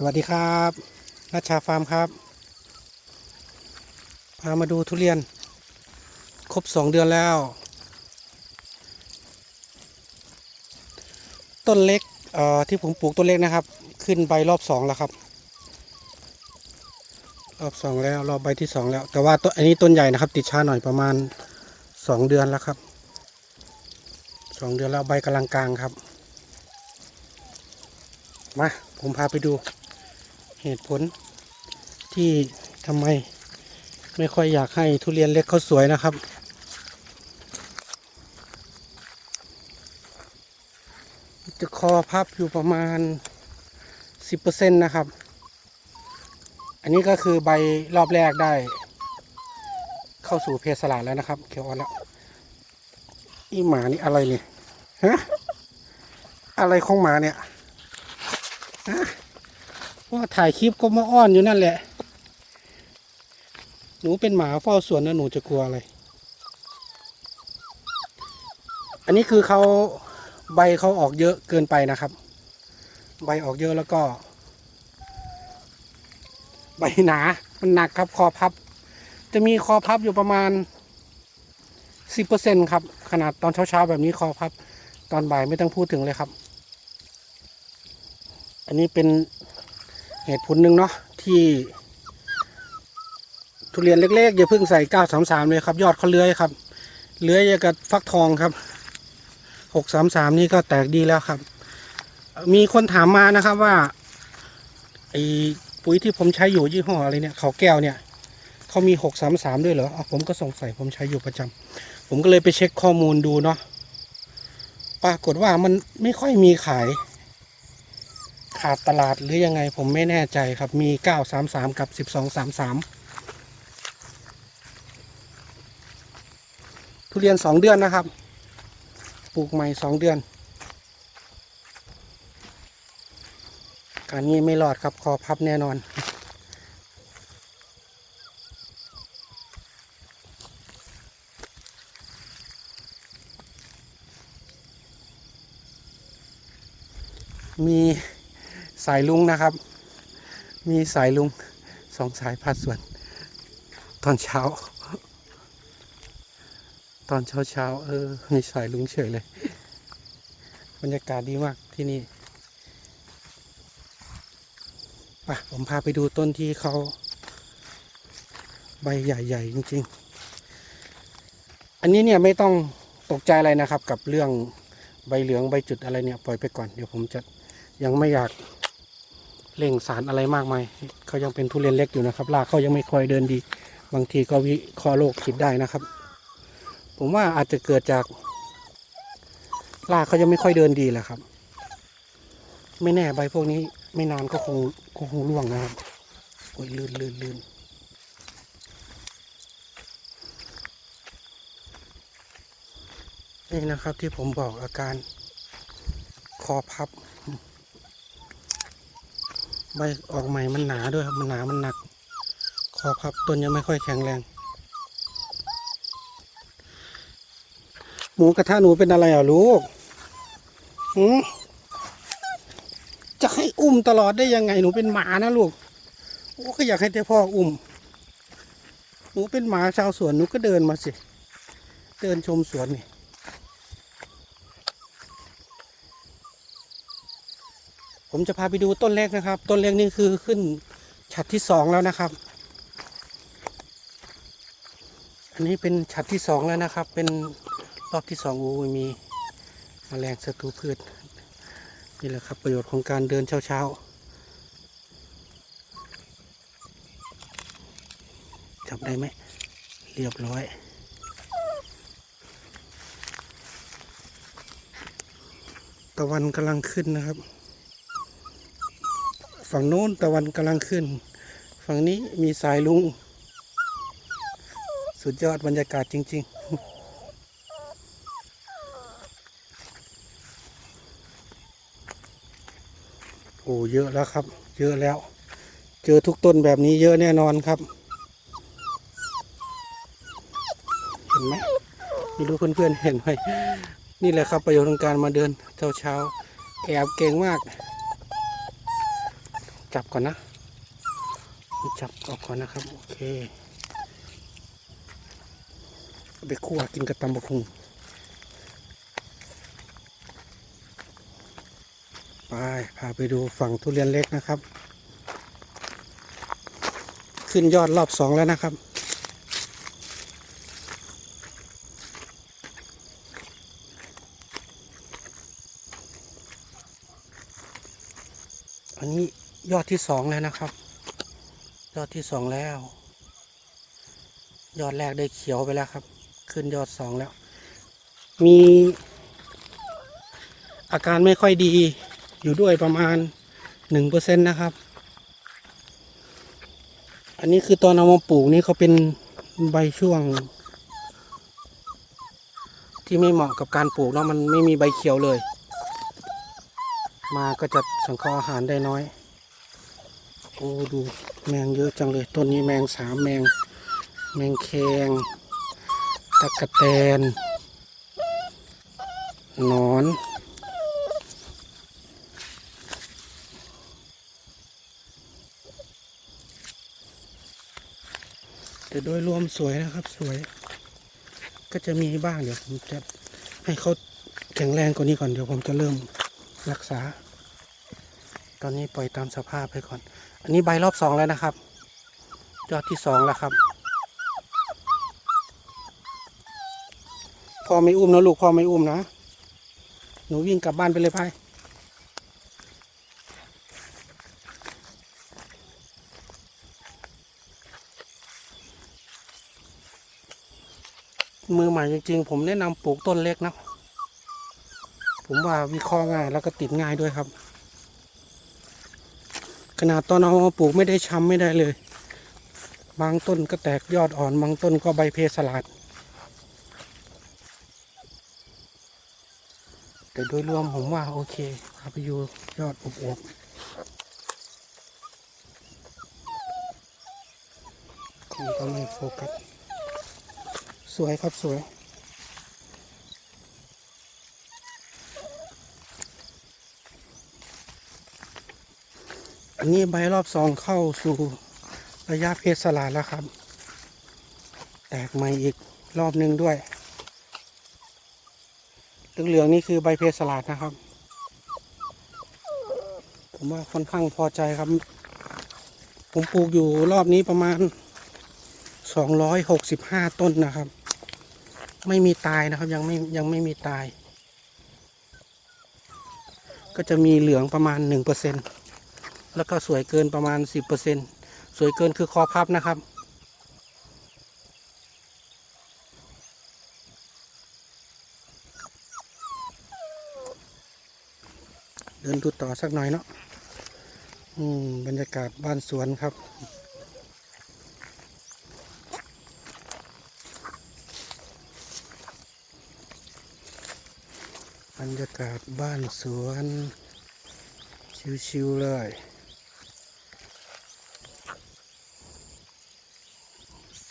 สวัสดีครับราชาฟาร์มครับ พามาดูทุเรียน ครบสองเดือนแล้ว ต้นเล็กที่ผมปลูกต้นเล็กนะครับ ขึ้นใบรอบสองแล้วครับ รอบสองแล้วรอบใบที่สองแล้ว แต่ว่าต้นอันนี้ต้นใหญ่นะครับ ติดช้าหน่อยประมาณสองเดือนแล้วครับสองเดือนแล้วใบกำลังกลางครับ มา ผมพาไปดู เหตุผลที่ทำไมไม่ค่อยอยากให้ทุเรียนเล็กเขาสวยนะครับ จะคอพับอยู่ประมาณ 10%นะครับ อันนี้ก็คือใบรอบแรกได้ เข้าสู่เพศสลาดแล้วนะครับ เขียวอ่อนแล้ว อีหมานี่อะไรเนี่ยฮะอะไรของหมาเนี่ย ว่าถ่ายคลิปก็มาอ้อนอยู่นั่นแหละ หนูเป็นหมาเฝ้าสวนนะหนูจะกลัวอะไร อันนี้คือเขาใบเขาออกเยอะเกินไปนะครับ ใบออกเยอะแล้วก็ ใบหนามันหนักครับคอพับ จะมีคอพับอยู่ประมาณสิบเปอร์เซ็นครับ ขนาดตอนเช้าๆแบบนี้คอพับ ตอนบ่ายไม่ต้องพูดถึงเลยครับ อันนี้เป็น เหตุผลหนึ่งเนาะที่ ทุเรียนเล็กๆอย่าเพิ่งใส่933เลยครับ ยอดเขาเลื้อยครับเลื้อยอย่างกับฟักทองครับ633นี่ก็แตกดีแล้วครับ มีคนถามมานะครับว่าไอ้ปุ๋ยที่ผมใช้อยู่ยี่ห้ออะไรเนี่ยเขาแก้วเนี่ยเขามี633ด้วยเหรออผมก็สงสัยผมใช้อยู่ประจำผมก็เลยไปเช็คข้อมูลดูเนาะปรากฏว่ามันไม่ค่อยมีขาย ขาดตลาดหรือยังไงผมไม่แน่ใจครับมี 933 กับ 1233 ทุเรียน 2 เดือนนะครับ ปลูกใหม่ 2 เดือน การนี้ไม่รอดครับคอพับแน่นอนมี สายลุงนะครับ มีสายลุงสองสายพัดส่วน ตอนเช้า ตอนเช้าเช้าเออ มีสายลุงเฉยเลย บรรยากาศดีมากที่นี่ไปผมพาไปดูต้นที่เขาใบใหญ่ ๆ จริง ๆ อันนี้เนี่ยไม่ต้องตกใจอะไรนะครับกับเรื่องใบเหลืองใบจุดอะไรเนี่ยปล่อยไปก่อน เดี๋ยวผมจะยังไม่อยาก เร่งสารอะไรมากมายเขายังเป็นทุเรียนเล็กอยู่นะครับรากเขายังไม่ค่อยเดินดี บางทีก็วิคราะห์โรคผิดได้นะครับ ผมว่าอาจจะเกิดจากรากเขายังไม่ค่อยเดินดีแหละครับ ไม่แน่ใบพวกนี้ไม่นานก็คงก็คงร่วงนะครับโอ้ยลื่นลื่นลื่นนี่นะครับที่ผมบอกอาการคอพับ ใบออกใหม่มันหนาด้วยครับ มันหนามันหนักคอพับต้นยังไม่ค่อยแข็งแรง หมูกระทะหนูเป็นอะไรอะลูกหืมจะให้อุ้มตลอดได้ยังไงหนูเป็นหมานะลูกโอ้ก็อยากให้แต่พ่ออุ้มหนูเป็นหมาชาวสวนหนูก็เดินมาสิ เดินชมสวนนี่ ผมจะพาไปดูต้นเล็กนะครับ ต้นเล็กนี่คือขึ้นฉัดที่สองแล้วนะครับ อันนี้เป็นฉัดที่สองแล้วนะครับ เป็นรอบที่สองโอ้ยมีมแมลงศัตรูพืชนี่แหละครับประโยชน์ของการเดินเช้าๆจับได้ไหมเรียบร้อยตะวันกำลังขึ้นนะครับ ฝั่งโน้นตะวันกำลังขึ้น ฝั่งนี้มีสายลุง สุดยอดบรรยากาศจริง ๆโอ้เยอะแล้วครับ เยอะแล้ว เจอทุกต้นแบบนี้เยอะแน่นอนครับ เห็นไหมไม่รู้เพื่อนๆเห็นไหมนี่แหละครับประโยชน์ของการมาเดินเช้าๆแอบเก่งมาก จับก่อนนะ จับออกก่อนนะครับ โอเค ไปคั่วกินกับตำบักหุงไปพาไปดูฝั่งทุเรียนเล็กนะครับ ขึ้นยอดรอบสองแล้วนะครับอันนี้ ยอดที่สองแล้วนะครับ ยอดที่สองแล้ว ยอดแรกได้เขียวไปแล้วครับ ขึ้นยอดสองแล้ว มีอาการไม่ค่อยดีอยู่ด้วยประมาณหนึ่งเปอร์เซ็นต์นะครับ อันนี้คือตอนเอามาปลูกนี่เขาเป็นใบช่วง ที่ไม่เหมาะกับการปลูกเนาะมันไม่มีใบเขียวเลย มาก็จะสังเคราะห์อาหารได้น้อย โอ้ดูแมงเยอะจังเลยต้นนี้แมงสามแมง แมงแคงตะกะแตนนอนแต่โดยรวมสวยนะครับสวย ก็จะมีบ้างเดี๋ยวผมจะให้เขาแข็งแรงกว่านี้ก่อนเดี๋ยวผมจะเริ่มรักษา ตอนนี้ปล่อยตามสภาพไปก่อน อันนี้ใบรอบสองแล้วนะครับ ยอดที่สองแล้วครับ พ่อไม่อุ้มนะลูกพ่อไม่อุ้มนะ หนูวิ่งกลับบ้านไปเลยไปมือใหม่จริงๆ ผมแนะนำปลูกต้นเล็กนะ ผมว่าวิเคราะห์ง่ายแล้วก็ติดง่ายด้วยครับ ขนาดตอนเอามาปลูกไม่ได้ช้ำไม่ได้เลย บางต้นก็แตกยอดอ่อนบางต้นก็ใบเพสลัดแต่โดยรวมผมว่าโอเคพาไปอยู่ยอดอบอวบคงต้องม่โฟกัสสวยครับสวย อันนี้ใบรอบสองเข้าสู่ระยะเพศสลาดแล้วครับ แตกใหม่อีกรอบหนึ่งด้วยเหลืองนี่คือใบเพศสลาดนะครับ ผมว่าค่อนข้างพอใจครับ ผมปลูกอยู่รอบนี้ประมาณ 265 ต้นนะครับ ไม่มีตายนะครับยังไม่ยังไม่มีตาย ก็จะมีเหลืองประมาณ1% แล้วก็สวยเกินประมาณ 10%สวยเกินคือคอพับนะครับ เดินดูต่อสักหน่อยเนาะอืมบรรยากาศบ้านสวนครับบรรยากาศบ้านสวน ชิวๆเลย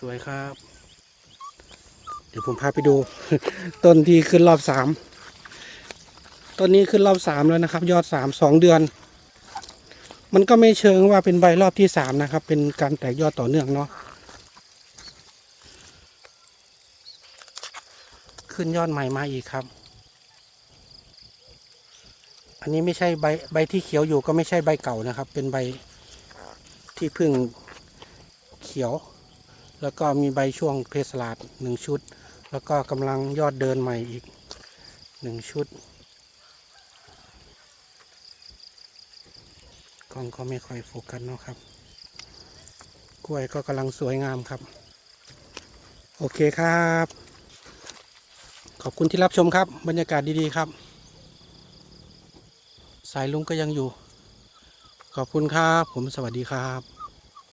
สวยครับ เดี๋ยวผมพาไปดู ต้นที่ขึ้นรอบสามต้นนี้ขึ้นรอบสามแล้วนะครับ ยอดสามสองเดือน มันก็ไม่เชิงว่าเป็นใบรอบที่สามนะครับ เป็นการแตกยอดต่อเนื่องเนาะขึ้นยอดใหม่มาอีกครับ อันนี้ไม่ใช่ใบใบที่เขียวอยู่ก็ไม่ใช่ใบเก่านะครับ เป็นใบที่เพิ่งเขียว แล้วก็มีใบช่วงเพสลาดหนึ่งชุด แล้วก็กำลังยอดเดินใหม่อีกหนึ่งชุดกล้องก็ไม่ค่อยโฟกัสเนาะครับ กล้วยก็กำลังสวยงามครับ โอเคครับ ขอบคุณที่รับชมครับ บรรยากาศดีๆครับ สายลุงก็ยังอยู่ ขอบคุณครับ ผมสวัสดีครับ